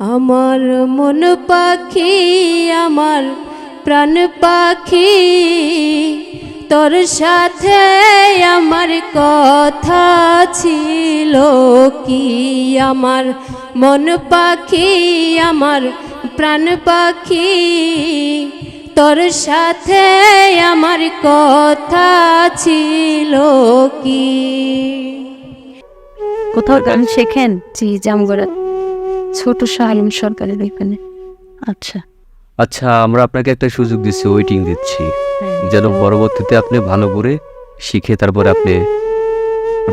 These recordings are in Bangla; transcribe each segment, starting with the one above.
আমার মন পাখি, আমার প্রাণ পাখি, তোর সাথে আমার কথা ছিল কি? আমার মন পাখি, আমার প্রাণ পাখি, তোর সাথে আমার কথা ছিল কি? কোথাও গান শেখেন? জি জামগড়া ছোট শাহালিম সরকারের ওইখানে আচ্ছা। আচ্ছা আমরা আপনাকে একটা সুযোগ দিচ্ছি ওয়েটিং দিচ্ছি। যেন পরবর্তীতে আপনি ভালো করে শিখে তারপরে আপনি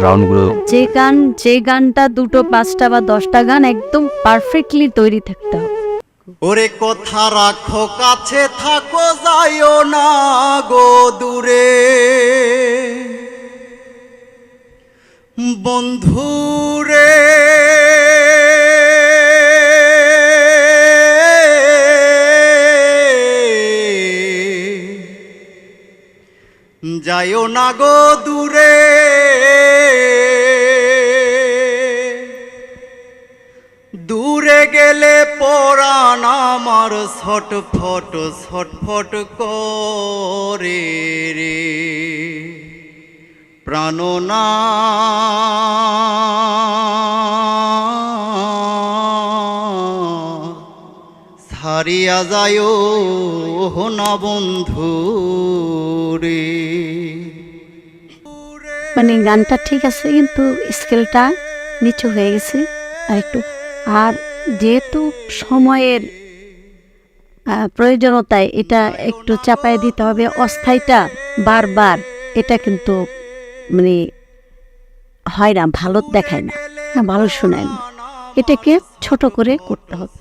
রাউন্ডগুলো যে গান যে গানটা দুটো পাঁচটা বা দশটা গান একদম পারফেক্টলি তৈরি থাকতে হবে। ওরে কথা রাখো কাছে থাকো যাইও না গো দূরে। বন্ধুরে যাইও না গো দূরে। দূরে গেলে পরাণ আমার ছটফট ছটফট করে রে। প্রাণনা ছাড়িয়া যায় না বন্ধু রে। মানে গানটা ঠিক আছে, কিন্তু স্কেলটা নিচু হয়ে গেছে। আর একটু, আর যেহেতু সময়ের প্রয়োজনতায় এটা একটু চাপায় দিতে হবে, অস্থায়ীটা বারবার, এটা কিন্তু মানে হয় না, ভালো দেখায় না, ভালো শোনায় না। এটাকে ছোট করে করতে হবে।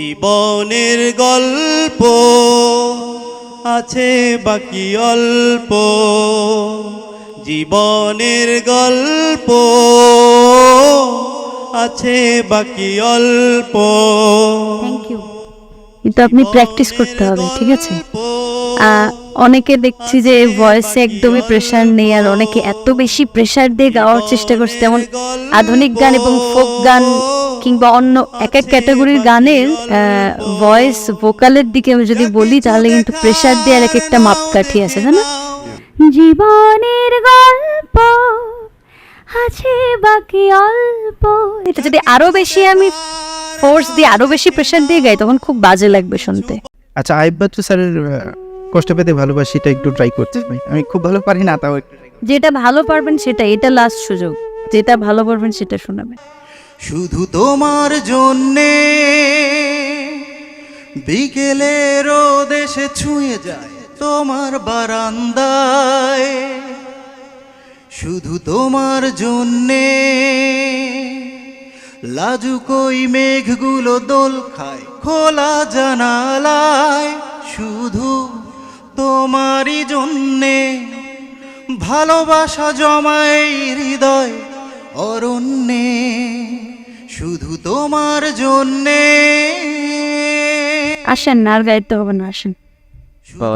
জীবনের গল্প আছে বাকি অল্প। জীবনের গল্প আছে বাকি অল্প। থ্যাংক ইউ কিন্তু আপনি প্র্যাকটিস করতে হবে, ঠিক আছে? অনেকে দেখছি যে ভয়েসে একদমই প্রেশার নেই, আর অনেকে এত বেশি প্রেশার দিয়ে গাওয়ার চেষ্টা করছে, যেমন আধুনিক গান এবং ফোক গান কিংবা অন্য এক এক ক্যাটাগরির গানের ভয়েস ভোকালের দিকে আমি যদি বলি তাহলে কিন্তু প্রেশার দেওয়ার এক একটা মাপকাঠি আছে তাই না? জীবনের গল্প আছে বাকি অল্প। এটা যদি আরও বেশি আমি ফোর্স দিয়ে আরও বেশি প্রেশার দিয়ে গাই তখন খুব বাজে লাগবে শুনতে। আচ্ছা আইব বাচ্চু স্যারের কষ্ট পেতে ভালোবাসি এটা একটু ট্রাই করতে আমি খুব ভালো পারি না তাও যেটা ভালো পারবেন সেটা এটা লাস্ট সুযোগ। যেটা ভালো পারবেন সেটা শোনাবেন। শুধু তোমার জন্যে। বিকেলে এসে ছুঁয়ে যায় তোমার বারান্দায়। শুধু তোমার জন্যে। লাজুকই মেঘগুলো দোল খায় খোলা জানালায়। শুধু তোমারই জন্যে। ভালোবাসা জমায় হৃদয় অরণ্যে। শুধু তোমার জন্যে। আসেন আর গাইতে হবে না আসেন।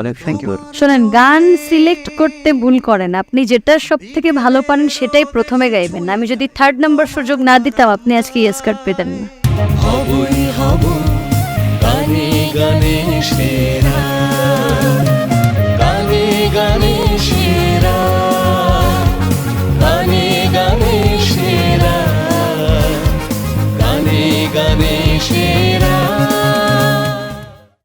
অনেক সুন্দর শোনেন গান সিলেক্ট করতে ভুল করেন। আপনি যেটা সব থেকে ভালো পারেন সেটাই প্রথমে গাইবেন। আমি যদি থার্ড নাম্বার সুযোগ না দিতাম আপনি আজকে ইয়েস কার্ড পেতেন না। হবই হব গানে গানে সেরা।